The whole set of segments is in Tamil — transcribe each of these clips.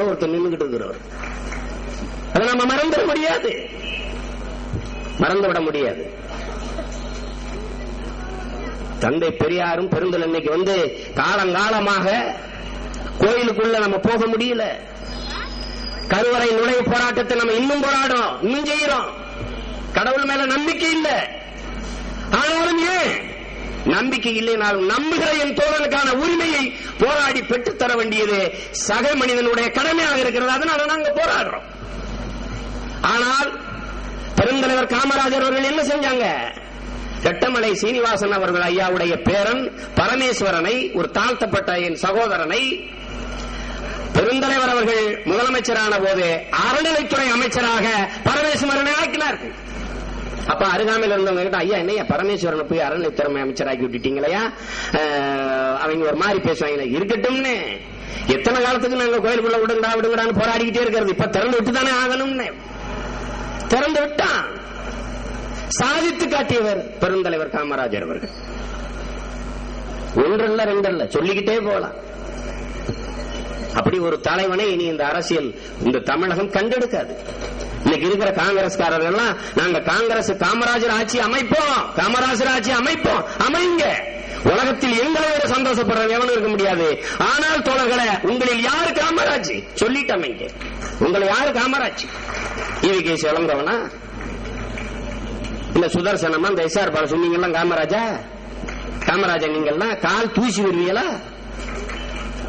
ஒருத்தர் நின்றுகிட்டு இருக்கிறவர். அதை நம்ம மறந்துட முடியாது. மறந்துவிட முடியாது. தந்தை பெரியாரும் பெருந்தல் இன்னைக்கு வந்து காலங்காலமாக கோயிலுக்குள்ள நம்ம போக முடியல. கருவறை நுழைவு போராட்டத்தை நம்ம இன்னும் போராடுறோம். இன்னும் செய்யறோம். கடவுள் மேல நம்பிக்கை இல்லை. ஆனாலும் ஏன்? நம்பிக்கை இல்லைனாலும் நம்புகிற என் தோழனுக்கான உரிமையை போராடி பெற்றுத்தர வேண்டியது சக மனிதனுடைய கடமையாக இருக்கிறது. அதனால நாங்க போராடுறோம். ஆனால் பெருந்தலைவர் காமராஜர் அவர்கள் என்ன செஞ்சாங்க? ரெட்டமலை சீனிவாசன் அவர்கள் ஐயாவுடைய பேரன் பரமேஸ்வரனை ஒரு தாழ்த்தப்பட்ட என் சகோதரனை பெருந்தலைவர் அவர்கள் முதலமைச்சரான போது அறநிலைத்துறை அமைச்சராக பரமேஸ்வரனை ஆக்கினார்கள். அப்ப அருகாமையில் இருந்தவங்க கிட்ட ஐயா என்னையா பரமேஸ்வரனை போய் அறநிலைத்துறை அமைச்சராக்கி விட்டுட்டீங்களையா அவங்க ஒரு மாதிரி பேசுவாங்க இருக்கட்டும்னு. எத்தனை காலத்துக்கு நாங்க கோயிலுக்குள்ள விடுங்கடா விடுங்கடான்னு போராடிக்கிட்டே இருக்கிறது. இப்ப திறந்து விட்டு தானே ஆகணும்னு. திறந்து விட்டான் சாதித்து காட்டியவர் பெருந்தலைவர் காமராஜர் அவர்கள். ஒன்றல்ல ரெண்டல்ல. சொல்லிக்கிட்டே போலாம். அப்படி ஒரு தலைவனை இனி இந்த அரசியல் இந்த தமிழகம் கண்டெடுக்காது. இன்னைக்கு இருக்கிற காங்கிரஸ்காரர் எல்லாம் நாங்க காங்கிரஸ் காமராஜர் ஆட்சி அமைப்போம். காமராஜர் ஆட்சி அமைப்போம். அமைங்க. உலகத்தில் எங்களை ஒரு சந்தோஷப்படுற எவனும் இருக்க முடியாது. ஆனால் தோழர்களை உங்களில் யாரு காமராஜ்? சொல்லிட்டு அமைங்க. உங்களை யாரு காமராஜ்? ஈவி கேஸ் இல்ல சுதர்சனமா? இந்த எஸ்ஆர் பால சொன்னீங்களா காமராஜா? காமராஜா நீங்கெல்லாம் கால் தூசி வருவீங்களா?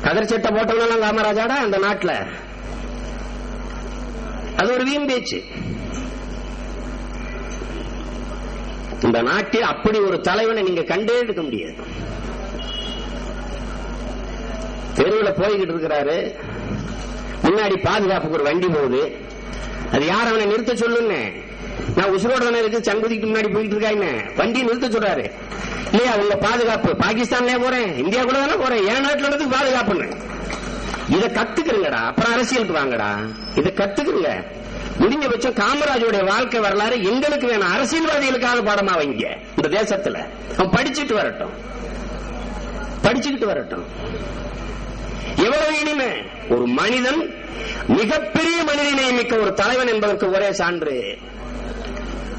கதர் சட்டை போட்டவங்க காமராஜாடா? அந்த நாட்டுல? அது ஒரு வீண் பேச்சு. இந்த நாட்டில் அப்படி ஒரு தலைவனை நீங்க கண்டே எடுக்க முடியாது. தெருவில் போய்கிட்டு இருக்கிறாரு. முன்னாடி பாதுகாப்புக்கு ஒரு வண்டி போகுது. அது யார் அவனை நிறுத்த சொல்லுன்னு? நான் உசுரோட தானே இருக்கு சங்குதிக்கு முன்னாடி போயிட்டு இருக்காங்க வண்டியை நிறுத்த சொல்றாரு. இல்லையா உங்க பாதுகாப்பு? பாகிஸ்தான்லயே போறேன்? இந்தியா கூட தானே போறேன்? என் நாட்டுல இருந்து பாதுகாப்புன்னு? இத கத்துக்கிறீங்கடா. அப்புறம் அரசியலுக்கு வாங்கடா. இத கத்துக்கிறீங்க. முடிஞ்ச பட்சம் காமராஜோடைய வாழ்க்கை வரலாறு எங்களுக்கு வேணும். அரசியல்வாதிகளுக்காக பாடமா வைங்க. இந்த தேசத்துல. அவன் படிச்சுட்டு வரட்டும். படிச்சுக்கிட்டு வரட்டும். எவ்வளவு இனிமை? ஒரு மனிதன் மிகப்பெரிய மனிதனை மிக்க ஒரு தலைவன் என்பதற்கு ஒரே சான்று.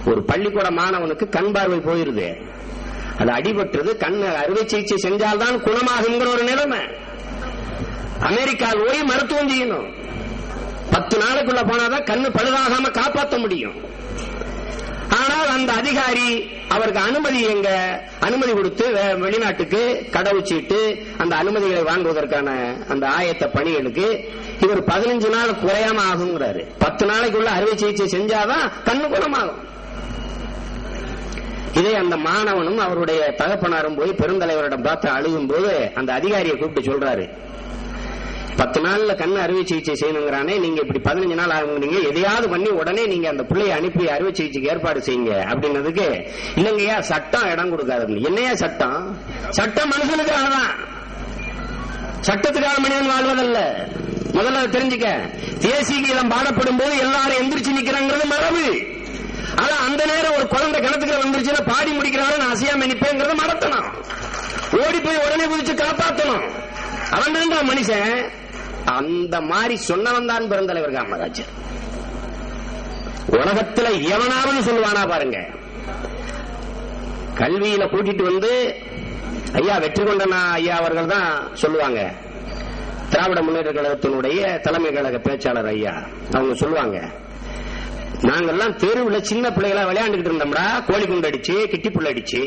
ஒரு பள்ளிக்கூட மாணவனுக்கு கண் பார்வை போயிருது. அது அடிபட்டுறது கண் அறுவை சிகிச்சை செஞ்சால்தான் குணமாகுங்கிற ஒரு நிலைமை. அமெரிக்காவில் போய் மருத்துவம் செய்யணும். பத்து நாளுக்குள்ள போனாதான் கண்ணு பழுதாகாம காப்பாற்ற முடியும். ஆனால் அந்த அதிகாரி அவருக்கு அனுமதி எங்க? அனுமதி கொடுத்து வெளிநாட்டுக்கு கடவுச்சீட்டு அந்த அனுமதிகளை வாங்குவதற்கான அந்த ஆயத்த பணிகளுக்கு இவர் பதினஞ்சு நாள் குறையாம ஆகுங்கிறாரு. பத்து நாளைக்குள்ள அறுவை சிகிச்சை செஞ்சாதான் கண்ணு குணமாகும். இதே அந்த மாணவனும் அவருடைய தகப்பனாரும் போய் பெருந்தலைவரிடம் பார்த்து அழுகும் போது அந்த அதிகாரியை கூப்பிட்டு சொல்றாரு. பத்து நாள்ல கண்ணு அறுவை சிகிச்சை செய்யணுங்கிறானே நீங்க இப்படி பதினஞ்சு நாள் ஆகுங்கிறீங்க எதையாவது பண்ணி உடனே நீங்க அந்த பிள்ளையை அனுப்பி அறுவை சிகிச்சைக்கு ஏற்பாடு செய்யுங்க அப்படின்னதுக்கு இல்லைங்கய்யா சட்டம் இடம் கொடுக்காது என்னையா சட்டம்? சட்டம் மனுஷனுக்காக தான். சட்டத்துக்காக மனிதன் வாழ்வதல்ல. முதல்ல தெரிஞ்சுக்க. தேசிய கீதம் பாடப்படும் போது எல்லாரும் எந்திரிச்சு நிக்கிறாங்கிறது மரபு. ஆனா அந்த நேரம் ஒரு குழந்தை கிணத்துக்கு வந்துருச்சுன்னா பாடி முடிக்கிறாரு நான் அசையாம நிப்பேங்கிறத மறத்தணும் ஓடி போய் உடனே குதிச்சு காப்பாத்தணும். அவன் மனுஷன். அந்த மாதிரி சொன்னவன் தான் பெருந்தலைவர் காமராஜர். உலகத்துல எவனாவது சொல்லுவானா பாருங்க. கல்வியில கூட்டிட்டு வந்து ஐயா வெற்றி கொண்டனா ஐயா அவர்கள் தான் சொல்லுவாங்க. திராவிட முன்னேற்ற கழகத்தினுடைய தலைமை கழக பேச்சாளர் ஐயா அவங்க சொல்லுவாங்க. நாங்கெல்லாம் தெருவுல சின்ன பிள்ளைகளா விளையாண்டுகிட்டு இருந்தோம்டா. கோழி குண்டு அடிச்சு கிட்டி புள்ள அடிச்சு.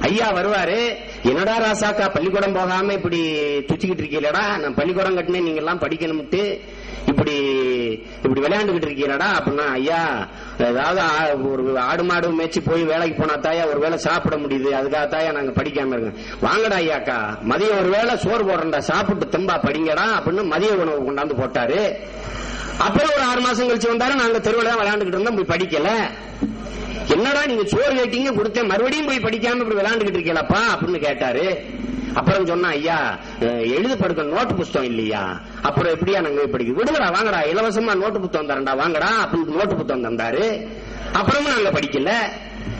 ஐயா வருவாரு என்னடா ராசாக்கா பள்ளிக்கூடம் போகாம இப்படி துச்சிக்கிட்டு இருக்கீங்களடா? நான் பள்ளிக்கூடம் கட்டினேன் நீங்க எல்லாம் படிக்கணும்ட்டு இப்படி இப்படி விளையாண்டுகிட்டு இருக்கீங்களடா? அப்படின்னா ஐயா ஏதாவது ஒரு ஆடு மாடு மேய்ச்சி போய் வேலைக்கு போனா தாயா ஒரு வேளை சாப்பிட முடியுது. அதுக்காக தாயா நாங்க படிக்காம இருக்கோம். வாங்கடா ஐயாக்கா. மதியம் ஒரு வேளை சோறு போடுறா சாப்பிட்டு தெம்பா படிங்கடா அப்படின்னு மதிய உணவு கொண்டாந்து போட்டாரு. அப்புறம் ஒரு ஆறு மாசம் கழிச்சு வந்தாரு. நாங்க தெருவில் தான் விளையாண்டுகிட்டு இருந்தோம். போய் படிக்கல. என்னடா நீங்க சோறு கேட்டீங்க கொடுத்தேன் மறுபடியும் போய் படிக்காம இப்படி விளையாண்டுகிட்டு இருக்கீங்களப்பா? அப்படின்னு கேட்டாரு. அப்புறம் சொன்னா ஐயா எழுது படுக்க நோட்டு புஸ்தகம் இல்லையா? அப்புறம் எப்படியா நாங்க போய் படிக்க விடுங்கடா வாங்கடா இலவசமா நோட்டு புத்தகம் தரண்டா வாங்கடா அப்படின்னு நோட்டு புத்தகம் தந்தாரு. அப்புறமும் நாங்க படிக்கல.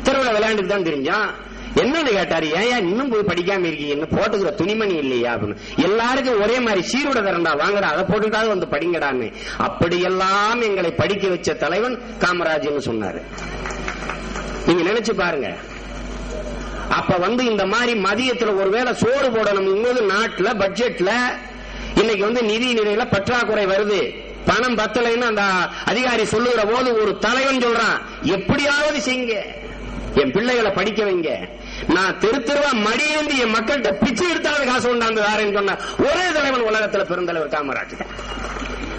தெருவில் விளையாண்டுட்டு தான் தெரிஞ்சோம். என்னன்னு கேட்டாரு ஏன் இன்னும் போய் படிக்காம இருக்கீங்க? போட்டுக்கிற துணிமணி இல்லையா? அப்படின்னு. எல்லாருக்கும் ஒரே மாதிரி சீருட தரண்டா வாங்கடா அதை போட்டுட்டாவது வந்து படிங்கடான்னு. அப்படியெல்லாம் எங்களை படிக்க வச்ச தலைவன் காமராஜ்னு சொன்னாரு. நீங்க நினைச்சு பாருங்க. அப்ப வந்து இந்த மாதிரி மதியத்துல ஒருவேளை சோறு போடணும். போது நாட்டுல பட்ஜெட்ல இன்னைக்கு வந்து நிதி நிலையில பற்றாக்குறை வருது. பணம் பத்தலைன்னு அந்த அதிகாரி சொல்லுகிற போது ஒரு தலைவன் சொல்றான் எப்படியாவது செய்யுங்க. என் பிள்ளைகளை படிக்க வைங்க. நான் தெரு தெருவா மடியேந்தி என் மக்கள்கிட்ட பிச்சை எடுத்தாவது காசு கொண்டாந்து தாரேன்னு சொன்ன ஒரே தலைவன் உலகத்துல பெருந்தலைவர் காமராஜ்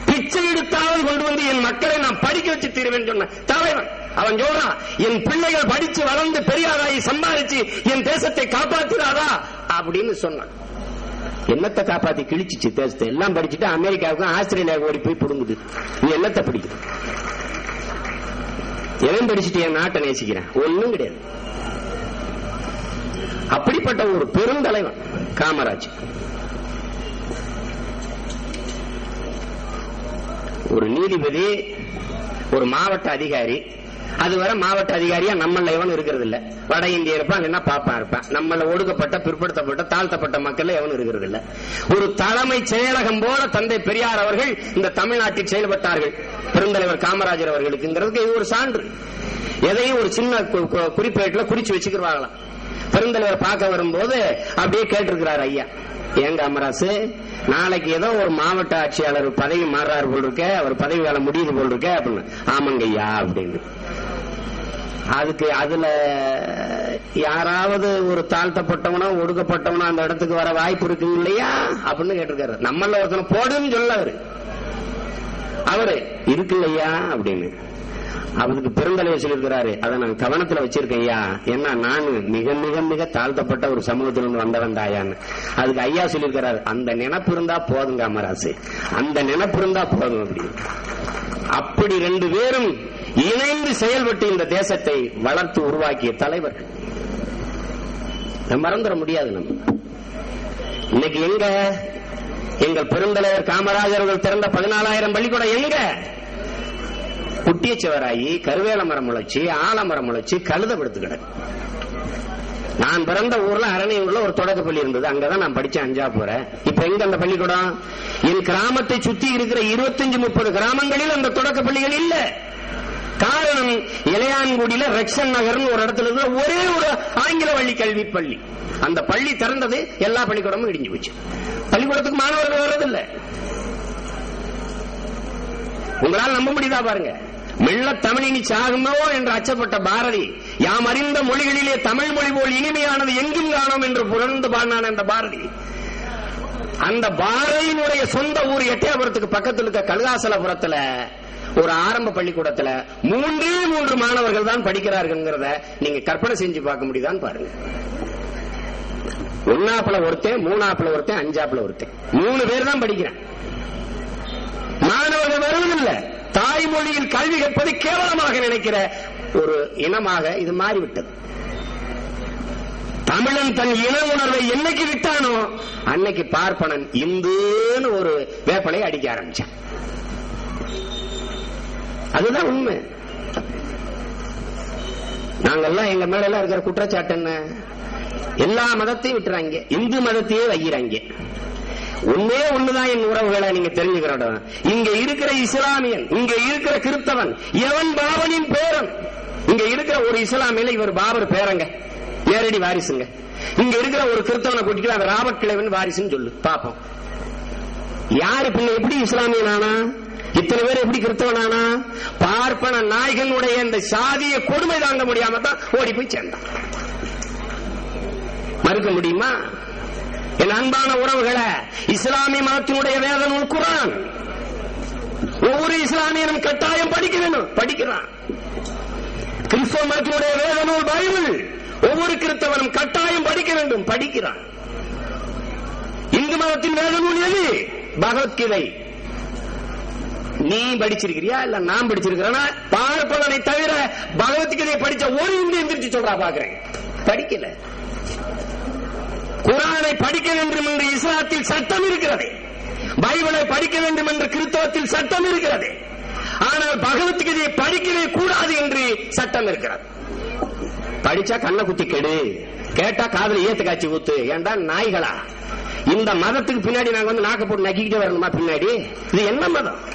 பிச்சை எடுத்தாவது கொண்டு வந்து என் மக்களை நான் படிக்க வச்சு தீருவேன் சொன்ன தலைவன். அவன் சொல்றான் என் பிள்ளைகள் படிச்சு வளர்ந்து பெரியாராயி சம்பாதிச்சு என் தேசத்தை காப்பாத்திராதா அப்படின்னு சொன்னான். என்னத்தை காப்பாத்தி கிழிச்சிச்சு தேசத்தை? எல்லாம் படிச்சுட்டு அமெரிக்காவுக்கும் ஆஸ்திரேலியாவுக்கு ஓடி போய் புடுங்குது. நீ என்னத்தை படிக்கிற? எவன் படிச்சுட்டு என் நாட்டை நேசிக்கிறேன்? ஒண்ணும் கிடையாது. அப்படிப்பட்ட ஒரு பெருந்தலைவன் காமராஜ். ஒரு நீதிபதி ஒரு மாவட்ட அதிகாரி அதுவரை மாவட்ட அதிகாரியா நம்மள எவனும் இருக்கிறது இல்ல வட இந்திய இருப்பான் என்ன பாப்பா இருப்பான். நம்மள ஒடுக்கப்பட்ட பிற்படுத்தப்பட்ட தாழ்த்தப்பட்ட மக்கள் எவனும் இருக்கிறது இல்ல ஒரு தலைமை செயலகம் போல தந்தை பெரியார் அவர்கள் இந்த தமிழ்நாட்டில் செயல்பட்டார்கள். பெருந்தலைவர் காமராஜர் அவர்களுக்குங்கிறதுக்கு இது ஒரு சான்று. எதையும் ஒரு சின்ன கு- குறிப்பேட்டுல குறிச்சு வச்சுக்கிறாங்களாம் பெருந்தலைவர் பார்க்க வரும்போது அப்படியே கேட்டிருக்கிறார் ஐயா. ஏங்க அமராசு நாளைக்கு ஏதோ ஒரு மாவட்ட ஆட்சியாளர் பதவி மாறுறாரு போல் இருக்க அவர் பதவி வேலை முடியுது போல் இருக்க அப்படின்னு. ஆமங்கய்யா அப்படின்னு அதுக்கு அதுல யாராவது ஒரு தாழ்த்தப்பட்டவனோ ஒடுக்கப்பட்டவனோ அந்த இடத்துக்கு வர வாய்ப்பு இருக்கு இல்லையா? அப்படின்னு கேட்டிருக்காரு. நம்மள ஒருத்தனை போடுன்னு சொல்ல அவரு. அவரு இல்லையா? அப்படின்னு. அவருக்கு பெருந்தலைவர் சொல்லியிருக்கிறாரு அதை நான் கவனத்துல வச்சிருக்கேன் ஐயா. ஏன்னா நான் மிக மிக மிக தாழ்த்தப்பட்ட ஒரு சமூகத்திலிருந்து வந்தவன் தாயான்னு அதுக்கு ஐயா சொல்லியிருக்கிறாரு அந்த நினப்பு இருந்தா போதும் காமராசு அந்த நினப்பு இருந்தா போதும் அப்படி. அப்படி ரெண்டு பேரும் இணைந்து செயல்பட்டு இந்த தேசத்தை வளர்த்து உருவாக்கிய தலைவர்கள். மறந்துட முடியாது நம்ம. இன்னைக்கு எங்க? எங்கள் பெருந்தலைவர் காமராஜர்கள் திறந்த பதினாலாயிரம் பள்ளிக்கூடம் எங்க? குட்டிய சிவராயி கருவேல மரம் முளைச்சு ஆலமரம் முளைச்சு கழுதப்படுத்து கிடக்கு. நான் பிறந்த ஊர்ல அரணையூர்ல ஒரு தொடக்க பள்ளி இருந்தது. அங்கதான் நான் படிச்சேன் அஞ்சா போறேன் இப்ப எங்க அந்த பள்ளிக்கூடம்? என் கிராமத்தை சுத்தி இருக்கிற இருபத்தஞ்சு முப்பது கிராமங்களில் அந்த தொடக்க பள்ளிகள் இல்ல. காரணம் இளையான்குடியில ரெக்ஷன் நகர்னு ஒரு இடத்துல இருக்கிற ஒரே ஒரு ஆங்கில வழி கல்வி பள்ளி. அந்த பள்ளி திறந்தது எல்லா பள்ளிக்கூடமும் இடிஞ்சு போச்சு. பள்ளிக்கூடத்துக்கு மாணவர்கள் வர்றதில்லை. உங்களால் நம்ப முடியுதா பாருங்க. மெல்ல தமிழினி சாகுமோ என்று அச்சப்பட்ட பாரதி யாம் அறிந்த மொழிகளிலே தமிழ் மொழி போல் இனிமையானது எங்கும் காணோம் என்று புகழ்ந்து பாடினான் என்ற பாரதி. அந்த பாரதியினுடைய சொந்த ஊர் எட்டயபுரத்துக்கு பக்கத்தில் இருக்க கழுதாசலபுரத்துல ஒரு ஆரம்ப பள்ளிக்கூடத்துல மூன்றே மூன்று மாணவர்கள் தான் படிக்கிறார்கள்ங்கிறத நீங்க கற்பனை செஞ்சு பார்க்க முடியுதான்னு பாருங்க. ஒன்னாப்புல ஒருத்தன் மூணாப்புல ஒருத்தன் அஞ்சாப்புல ஒருத்தன். மூணு பேர் தான் படிக்கிறான். மாணவர்கள் வருவதில்லை. தாய்மொழியில் கல்வி கற்பது கேவலமாக நினைக்கிற ஒரு இனமாக இது மாறிவிட்டது. தமிழன் தன் இன உணர்வை என்னைக்கு விட்டானோ அன்னைக்கு பார்ப்பனன் இந்துன்னு ஒரு வேப்பலை அடிக்க ஆரம்பிச்சான். அதுதான் உண்மை. நாங்கெல்லாம் எங்க மேல எல்லாம் இருக்கிற குற்றச்சாட்டு என்ன? எல்லா மதத்தையும் விட்டுறாங்க. இந்து மதத்தையே வைக்கிறாங்க ஒன்னே ஒண்ணுதான் என் உறவுகளை நீங்க தெரிஞ்சுக்கிறோம். இங்க இருக்கிற இஸ்லாமியன் இங்க இருக்கிற கிறிஸ்தவன் எவன் பாபனின் பேரன்? இங்க இருக்கிற ஒரு இஸ்லாமியில இவர் பாபர் பேரங்க. நேரடி வாரிசுங்க. இங்க இருக்கிற ஒரு கிறிஸ்தவனை கூட்டிட்டு அந்த ராபர்ட் கிளைவன் வாரிசுன்னு சொல்லு. பாப்போம். யாரு பின்ன எப்படி இஸ்லாமியன் ஆனா இத்தனை பேர் எப்படி கிறிஸ்தவனானா? பார்ப்பன நாய்களுடைய இந்த சாதிய கொடுமை தாங்க முடியாம தான் ஓடி போய் சேர்ந்தான். மறுக்க முடியுமா? என் அன்பான உறவுகளை இஸ்லாமிய மதத்தினுடைய வேத நூல் குரான். ஒவ்வொரு இஸ்லாமியனும் கட்டாயம் படிக்க வேண்டும். படிக்கிறான். கிறிஸ்தவ மதத்தினுடைய வேத நூல் பைபிள். ஒவ்வொரு கிறிஸ்தவனும் கட்டாயம் படிக்க வேண்டும். படிக்கிறான். இந்து மதத்தின் வேத நூல் எது? பகவத்கீதை. நீ படிச்சிருக்கிறியா? இல்ல நான் படிச்சிருக்கிறேன்னா பார்ப்பதனை தவிர பகவத்கீதையை படிச்ச ஒரு இந்து எந்திரிச்சு சொல்றா பாக்குறேன். படிக்கல. குரானை படிக்க வேண்டும் என்று இஸ்லாத்தில் சட்டம் இருக்கிறது. பைபிளை படிக்க வேண்டும் என்று கிறிஸ்தவத்தில் சட்டம் இருக்கிறது. ஆனால் பகவத்கீதையை படிக்கவே கூடாது என்று சட்டம் இருக்கிறது. படிச்சா கண்ணை குத்தி கெடு. கேட்டா காதல ஏத்து காட்சி ஊத்து. ஏண்டா நாய்களா? இந்த மதத்துக்கு பின்னாடி நாங்க வந்து நாக்க போட்டு நக்கிக்கிட்டே வரணுமா பின்னாடி? இது என்ன மதம்?